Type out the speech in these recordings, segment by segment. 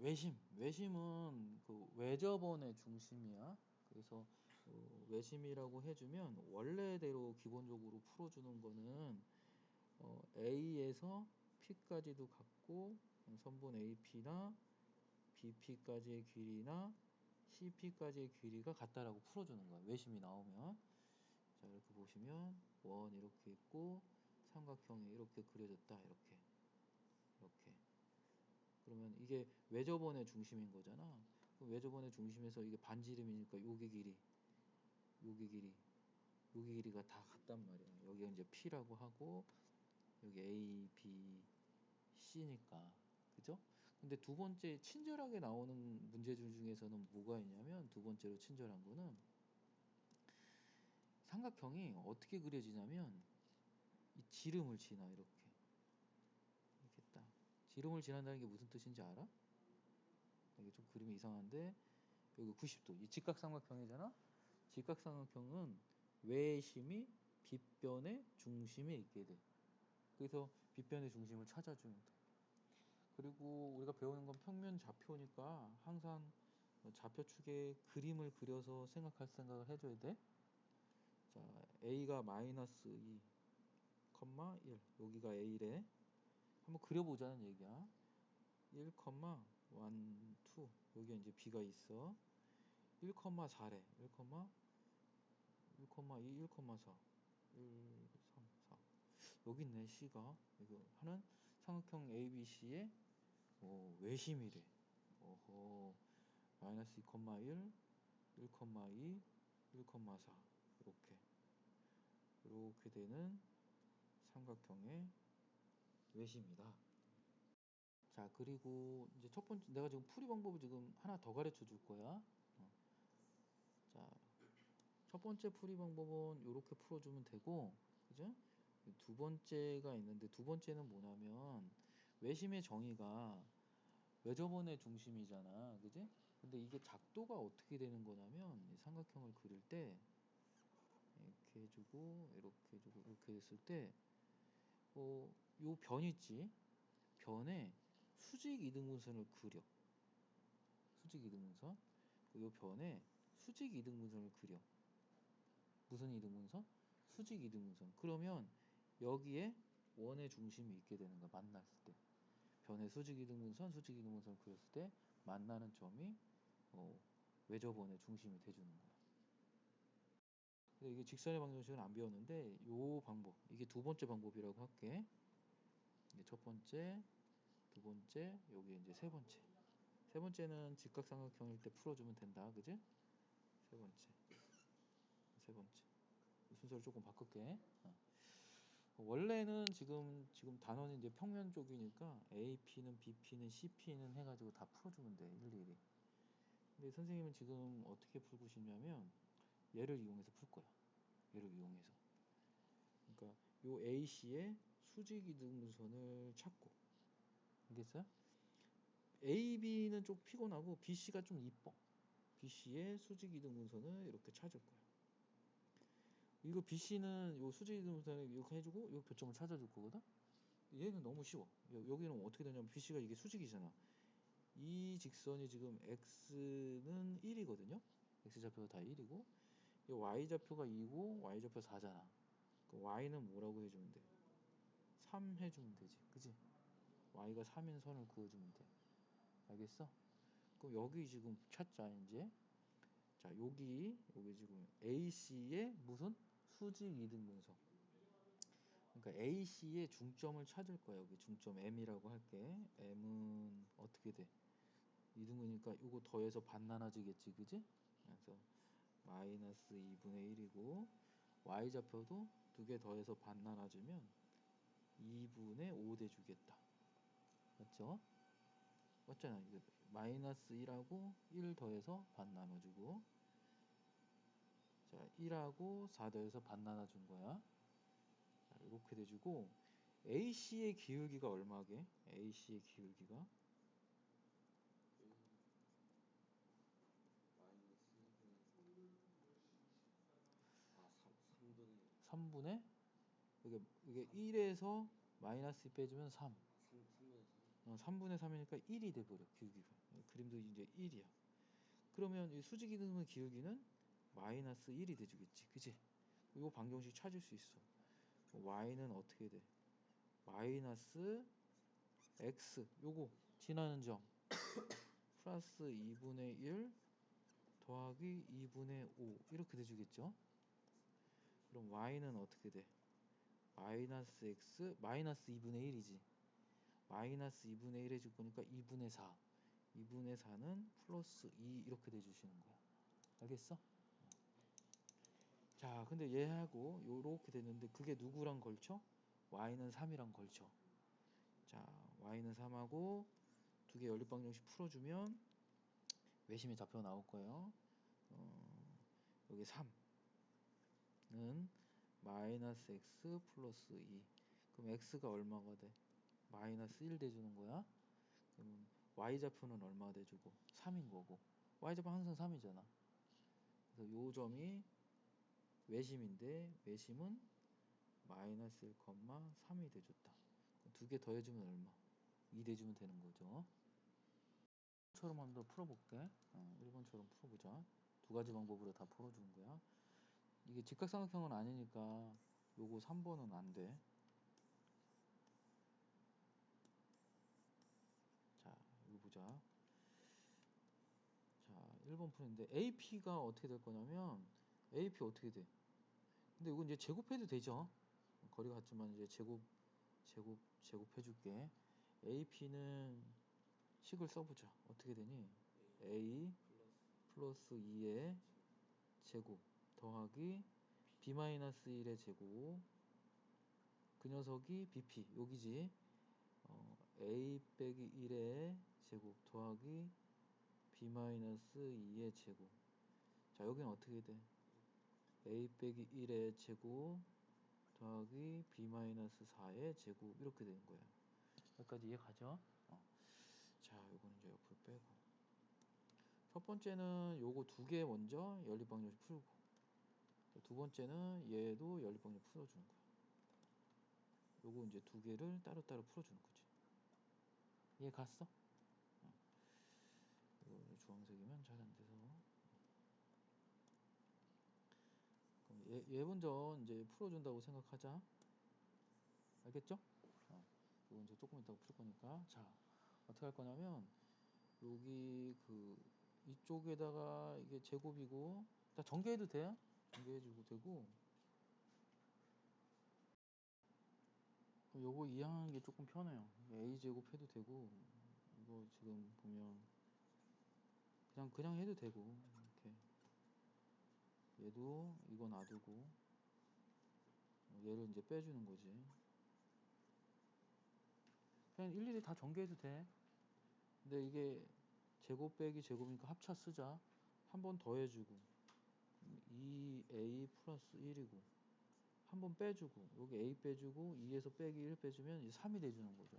외심. 외심은 그 외접원의 중심이야. 그래서 어, 외심이라고 해주면 원래대로 기본적으로 풀어주는 거는 어, A에서 P까지도 같고 선분 AP나 BP까지의 길이나 CP까지의 길이가 같다라고 풀어주는 거야. 외심이 나오면 자 이렇게 보시면 원 이렇게 있고 삼각형이 이렇게 그려졌다 이렇게 그러면 이게 외접원의 중심인 거잖아. 외접원의 중심에서 이게 반지름이니까 요게 길이 요게 길이 요게 길이가 다 같단 말이야. 여기가 이제 P라고 하고 여기 A, B, C니까 그죠? 근데 두 번째 친절하게 나오는 문제들 중에서는 뭐가 있냐면 두 번째로 친절한 거는 삼각형이 어떻게 그려지냐면 이 지름을 지나 이렇게 지름을 지난다는 게 무슨 뜻인지 알아? 이게 좀 그림이 이상한데 여기 90도 이 직각삼각형이잖아 직각삼각형은 외심이 빗변의 중심에 있게 돼 그래서 빗변의 중심을 찾아주면 돼 그리고 우리가 배우는 건 평면 좌표니까 항상 좌표축에 그림을 그려서 생각할 생각을 해줘야 돼. 자, a가 마이너스 2, 1 여기가 a래. 한번 그려보자는 얘기야. 1, 1, 2 여기에 이제 b가 있어. 1, 4래. 1, 1, 2, 1, 4 1, 3, 4 여기 있네 c가 이거 하는 삼각형 ABC의 어, 외심이래. 어허, 마이너스 2,1, 1,2, 1,4 이렇게 이렇게 되는 삼각형의 외심이다. 자 그리고 이제 첫 번째 내가 지금 풀이 방법을 지금 하나 더 가르쳐 줄 거야. 어. 자 첫 번째 풀이 방법은 이렇게 풀어주면 되고 그죠? 두 번째가 있는데 두 번째는 뭐냐면 외심의 정의가 외접원의 중심이잖아. 그지? 근데 이게 작도가 어떻게 되는 거냐면 삼각형을 그릴 때 이렇게 해주고 이렇게 해주고 이렇게 했을 때 어, 요 변 있지? 변에 수직 이등분선을 그려. 수직 이등분선. 요 변에 수직 이등분선을 그려. 무슨 이등분선? 수직 이등분선. 그러면 여기에 원의 중심이 있게 되는 거야. 만났을 때. 변의 수직 이등분선, 수직 이등분선을 그렸을 때 만나는 점이 어, 외접원의 중심이 돼주는 거야. 근데 이게 직선의 방정식은 안 배웠는데 이 방법, 이게 두 번째 방법이라고 할게. 첫 번째, 두 번째, 여기 이제 세 번째. 세 번째는 직각삼각형일 때 풀어주면 된다, 그지? 세 번째, 세 번째. 순서를 조금 바꿀게. 어. 원래는 지금 지금 단원이 이제 평면 쪽이니까 AP는 BP는 CP는 해가지고 다 풀어주면 돼 일일이. 근데 선생님은 지금 어떻게 풀고 싶냐면 얘를 이용해서 풀 거야. 얘를 이용해서. 그러니까 요 AC의 수직 이등분선을 찾고. 알겠어요? AB는 좀 피곤하고 BC가 좀 이뻐. BC의 수직 이등분선을 이렇게 찾을 거야. 이거 BC는 요 수직 이등분선을 이렇게 해주고 요 교점을 찾아줄 거거든. 얘는 너무 쉬워. 여기는 어떻게 되냐면 BC가 이게 수직이잖아. 이 직선이 지금 x는 1이거든요. x좌표가 다 1이고 이 y좌표가 2고 y좌표 4잖아. 그 y는 뭐라고 해주면 돼? 3 해주면 되지. 그지? y가 3인 선을 그어주면 돼. 알겠어? 그럼 여기 지금 찾자 이제 자 여기 여기 지금 AC의 무슨 수직 이등분선 그러니까 AC의 중점을 찾을 거야 여기 중점 M이라고 할게 M은 어떻게 돼? 이등분이니까 이거 더해서 반 나눠지겠지 그지? 그래서 마이너스 2분의 1이고 y좌표도 두 개 더해서 반 나눠주면 2분의 5 돼주겠다. 맞죠? 맞잖아. 이거 마이너스 1하고 1 더해서 반 나눠주고. 자 1하고 4 더해서 반 나눠준 거야. 자, 이렇게 돼주고 AC의 기울기가 얼마게? AC의 기울기가? 3분의? 이게, 이게 1에서 마이너스 빼주면 3 3분의 3. 어, 3분의 3이니까 1이 돼버려 기울기가 그림도 이제 1이야. 그러면 이 수직 이등분 기울기는 마이너스 1이 돼주겠지. 그지? 요 방정식 찾을 수 있어. y는 어떻게 돼? 마이너스 x 요거 지나는 점 플러스 2분의 1 더하기 2분의 5 이렇게 돼주겠죠? 그럼 y는 어떻게 돼? 마이너스 x 마이너스 2분의 1이지. 마이너스 2분의 1 해줄 거니까 2분의 4 2분의 4는 플러스 2 이렇게 돼주시는 거야. 알겠어? 자 근데 얘하고 요렇게 됐는데 그게 누구랑 걸쳐? y는 3이랑 걸쳐. 자 y는 3하고 두 개 연립방정식 풀어주면 외심의 좌표가 나올 거예요. 어, 여기 3는 마이너스 x 플러스 2 그럼 x가 얼마가 돼? 마이너스 1 돼주는 거야? 그러면 y좌표는 얼마 돼주고? 3인 거고. y좌표 항상 3이잖아. 그래서 요 점이 외심인데 외심은 마이너스 1,3이 돼줬다. 두 개 더해주면 얼마? 2 돼주면 되는 거죠. 처럼 한번 풀어볼게. 어, 1번처럼 풀어보자. 두 가지 방법으로 다 풀어주는 거야 이게 직각삼각형은 아니니까 요거 3번은 안 돼. 자 이거 보자. 자 1번 푸는데 AP가 어떻게 될 거냐면 AP 어떻게 돼? 근데 이건 이제 제곱해도 되죠? 거리가 같지만 이제 제곱 제곱 제곱해 줄게. AP는 식을 써보자. 어떻게 되니? A 플러스 2의 제곱 더하기 B-1의 제곱. 그 녀석이 BP 여기지. 어, A 빼기 1의 제곱 더하기 B-2의 제곱. 자 여기는 어떻게 돼? A 빼기 1의 제곱 더하기 B-4의 제곱. 이렇게 되는 거야. 여기까지 이해 가죠? 어. 자 요거는 이제 옆으로 빼고. 첫 번째는 요거 두 개 먼저 연립방정식 풀고 두 번째는 얘도 연립방정 풀어주는 거야. 요거 이제 두 개를 따로따로 풀어주는 거지. 이해 갔어? 어. 이거 주황색이면 잘 안 돼서. 그럼 얘, 얘 먼저 이제 풀어준다고 생각하자. 알겠죠? 어. 이거 이제 조금 이따가 풀 거니까. 자, 어떻게 할 거냐면, 여기 그, 이쪽에다가 이게 제곱이고, 다 전개해도 돼? 공개해주고 되고. 요거 이해하는 게 조금 편해요. A제곱 해도 되고 이거 지금 보면 그냥 그냥 해도 되고 이렇게. 얘도 이거 놔두고 얘를 이제 빼주는 거지. 그냥 일일이 다 전개해도 돼. 근데 이게 제곱 빼기 제곱이니까 합차 쓰자. 한 번 더 해주고 2a 플러스 1이고 한 번 빼주고 여기 a 빼주고 2에서 빼기 1 빼주면 이제 3이 돼주는 거죠.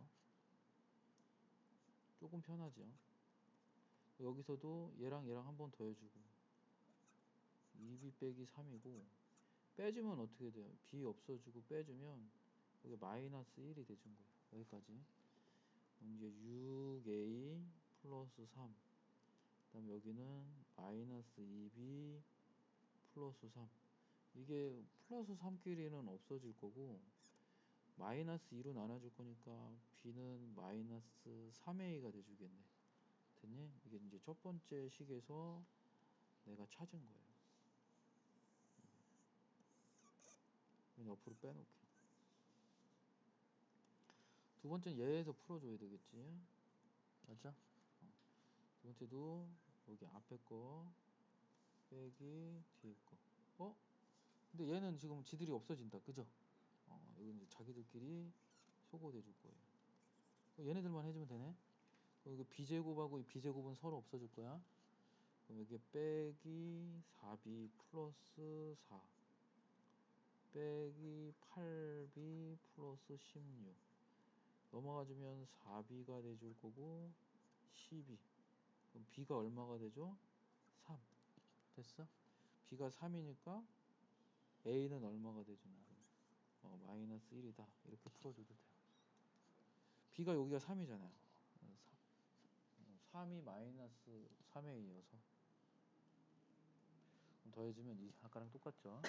조금 편하죠. 여기서도 얘랑 얘랑 한 번 더 해주고 2b 빼기 3이고 빼주면 어떻게 돼요? b 없어지고 빼주면 여기 마이너스 1이 돼준 거예요. 여기까지. 이제 6a 플러스 3. 그 다음 여기는 마이너스 2b 플러스 3 이게 플러스 3끼리는 없어질 거고 마이너스 2로 나눠줄 거니까 b는 마이너스 3a가 돼주겠네 됐니? 이게 이제 첫 번째 식에서 내가 찾은 거예요 옆으로 빼놓게 두 번째는 얘에서 풀어줘야 되겠지 맞죠? 어. 두 번째도 여기 앞에 거 빼기 뒤에 거. 어? 근데 얘는 지금 지들이 없어진다. 그죠? 어, 이거 이제 자기들끼리 소거돼 줄 거예요. 얘네들만 해주면 되네. 여기 b제곱하고 이 b제곱은 서로 없어질 거야. 그럼 여기 빼기 4b 플러스 4 빼기 8b 플러스 16 넘어가주면 4b가 돼줄 거고 12 그럼 b가 얼마가 되죠? 3 됐어? b가 3이니까 a는 얼마가 거야? 어, 마이너스 1이다. 이렇게 풀어줘도 돼요. b가 여기가 3이잖아요. 4, 3이 마이너스 3에 이어서 더해지면 이 아까랑 똑같죠?